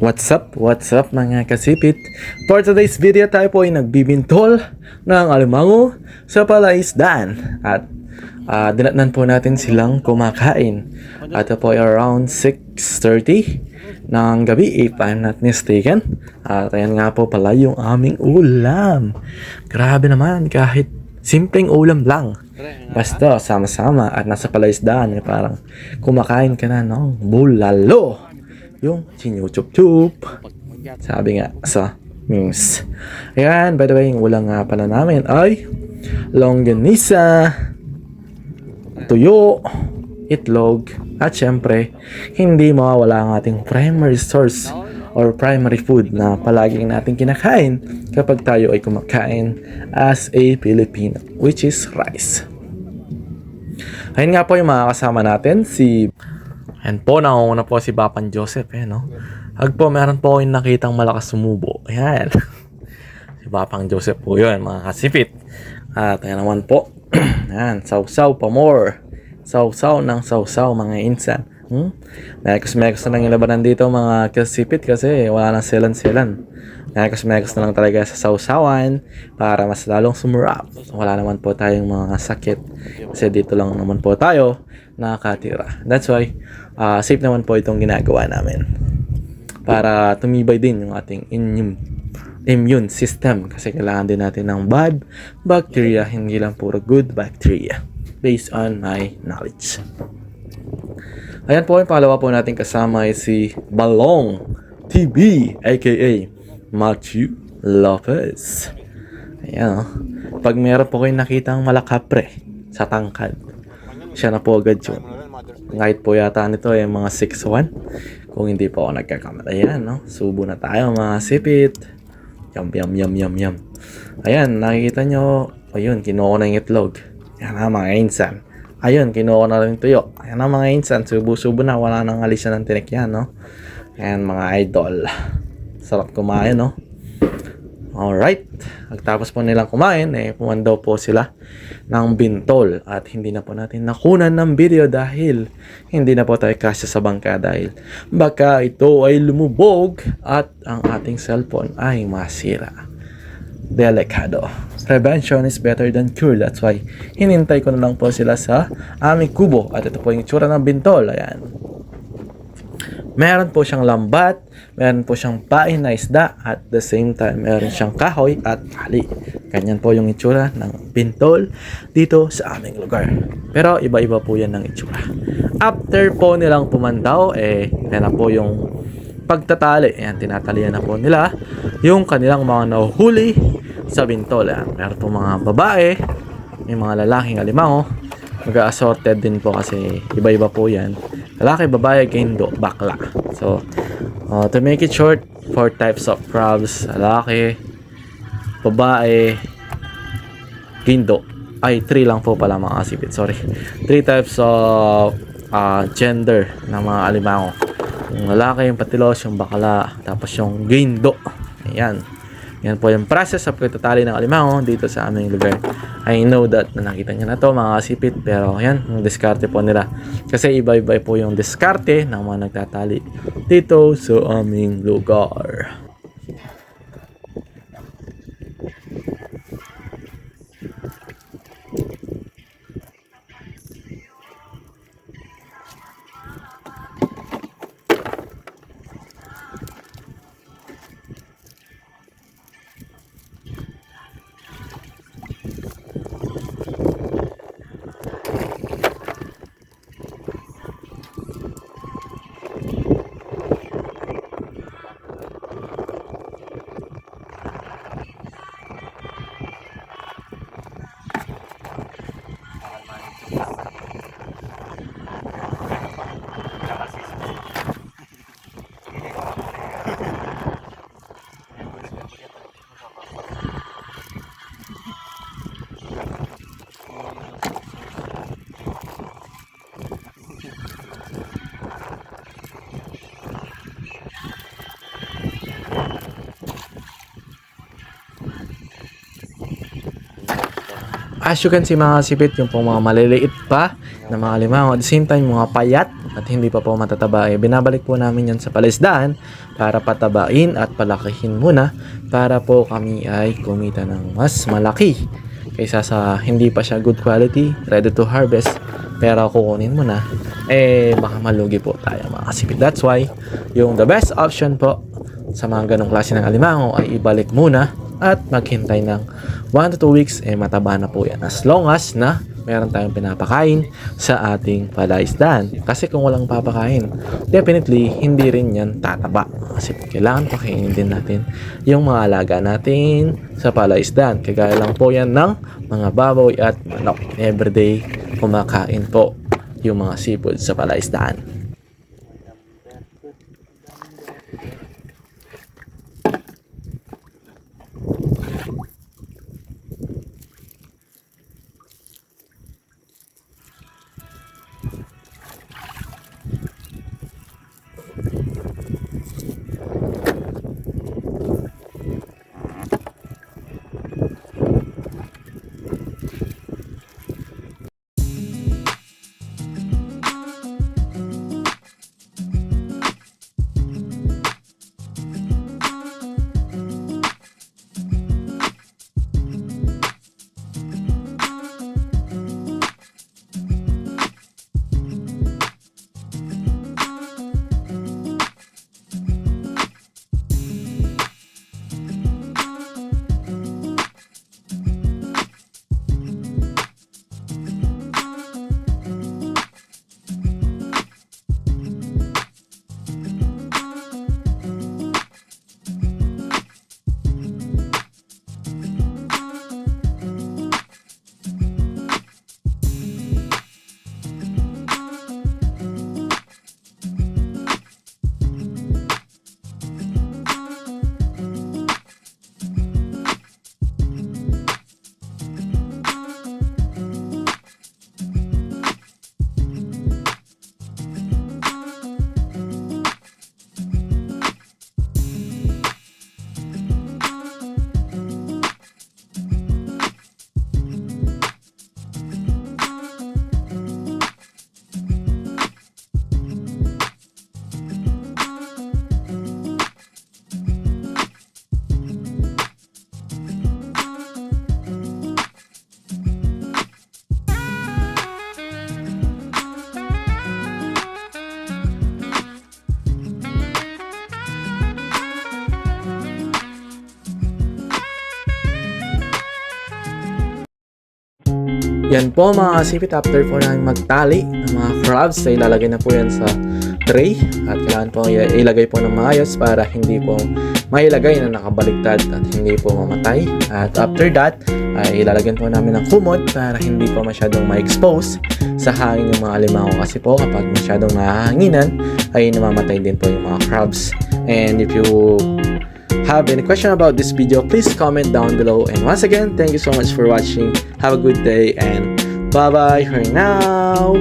What's up? What's up mga kasipit? For today's video tayo po ay nagbibintol ng alimango sa palaisdaan at uh, dinatnan po natin silang kumakain. At po ay around 6.30 ng gabi if I'm not mistaken. At ayan nga po pala yung aming ulam. Grabe naman kahit simpleng ulam lang. Basta sama-sama at nasa palaisdaan eh, parang kumakain ka na ng bulalo yung sinuchup-chup. Sabi nga sa memes. Ayan, by the way, yung ulang nga pala namin ay longganisa, tuyo, itlog, at syempre, hindi mawawala ang ating primary source or primary food na palaging natin kinakain kapag tayo ay kumakain as a Filipino, which is rice. Ayun nga po yung mga kasama natin, si Ayan po, nangunguna po si Bapan Joseph, eh, no? Hag po, meron po kayong nakitang malakas sumubo. Ayan. si Bapang Joseph po yun, mga kasipit. At ayan naman po. ayan, sausaw pa more. Sausaw ng sausaw, mga insan. Hmm? Mekos-mekos na lang yung labanan dito, mga kasipit, kasi wala nang selan-selan. Mekos-mekos na lang talaga sa sausawan para mas lalong sumurap. Wala naman po tayong mga sakit. Kasi dito lang naman po tayo nakakatira. That's why, uh, safe naman po itong ginagawa namin. Para tumibay din yung ating immune, immune system. Kasi kailangan din natin ng bad bacteria, hindi lang puro good bacteria. Based on my knowledge. Ayan po, yung pangalawa po natin kasama ay si Balong TV, aka Matthew Lopez. Ayan o. Pag meron po kayong nakitang malakapre sa tangkad, siya na po agad yun. Kahit po yata nito ay mga 6'1". Kung hindi po ako nagkakamali. Ayan, no? Subo na tayo mga sipit. Yum, yum, yum, yum, yum. Ayan, nakikita nyo. Ayun, kinuha ko na yung itlog. Ayan na mga insan. Ayun, kinuha ko na rin yung tuyo. Ayan na mga insan. Subo-subo na. Wala nang alis na ng tinik yan, no? Ayan, mga idol. Sarap kumain, no? Alright. Pagtapos po nilang kumain, eh, pumandaw po sila ng bintol. At hindi na po natin nakunan ng video dahil hindi na po tayo kasya sa bangka dahil baka ito ay lumubog at ang ating cellphone ay masira. Delikado. Prevention is better than cure. That's why hinintay ko na lang po sila sa aming kubo. At ito po yung itsura ng bintol. Ayan. Meron po siyang lambat, meron po siyang pain na isda, at the same time, meron siyang kahoy at ali. Ganyan po yung itsura ng bintol dito sa aming lugar. Pero iba-iba po yan ng itsura. After po nilang pumandaw, eh, yan na po yung pagtatali. Ayan, tinatalian na po nila yung kanilang mga nahuhuli sa bintol. Ayan, meron po mga babae, may mga lalaking alimango, mag-assorted din po kasi iba-iba po yan. Lalaki, babae, gindo, bakla. So, uh, to make it short, four types of crabs. Lalaki, babae, gindo. Ay, three lang po pala mga kasipit. Sorry. Three types of uh, gender ng mga alimango. Yung lalaki, yung patilos, yung bakla, tapos yung gindo. Ayan. Yan po yung process sa pagtatali ng alimango dito sa aming lugar. I know that na nakita nyo na to mga kasipit pero yan, yung diskarte po nila. Kasi iba-iba po yung diskarte ng mga nagtatali dito sa aming lugar. As you can see mga sipit, yung pong mga maliliit pa na mga alimango. At the same time, mga payat at hindi pa po matataba, eh, binabalik po namin yan sa palisdaan para patabain at palakihin muna para po kami ay kumita ng mas malaki kaysa sa hindi pa siya good quality, ready to harvest, pero kukunin mo na, eh baka malugi po tayo mga kasipit. That's why, yung the best option po sa mga ganong klase ng alimango ay ibalik muna at maghintay ng 1 to 2 weeks, eh mataba na po yan. As long as na meron tayong pinapakain sa ating palaisdaan. Kasi kung walang papakain, definitely hindi rin yan tataba. Kasi kailangan pakainin din natin yung mga alaga natin sa palaisdaan. Kagaya lang po yan ng mga baboy at manok. Everyday kumakain po yung mga seafood sa palaisdaan. Yan po mga kasipit after po namin magtali ng mga crabs ay ilalagay na po yan sa tray. At kailangan po ilagay po ng maayos para hindi po mailagay na nakabaliktad at hindi po mamatay. At after that ay ilalagyan po namin ng kumot para hindi po masyadong ma-expose sa hangin yung mga limango kasi po kapag masyadong nahanginan ay namamatay din po yung mga crabs. And if you have any question about this video, please comment down below. And once again, thank you so much for watching. Have a good day and bye bye for now.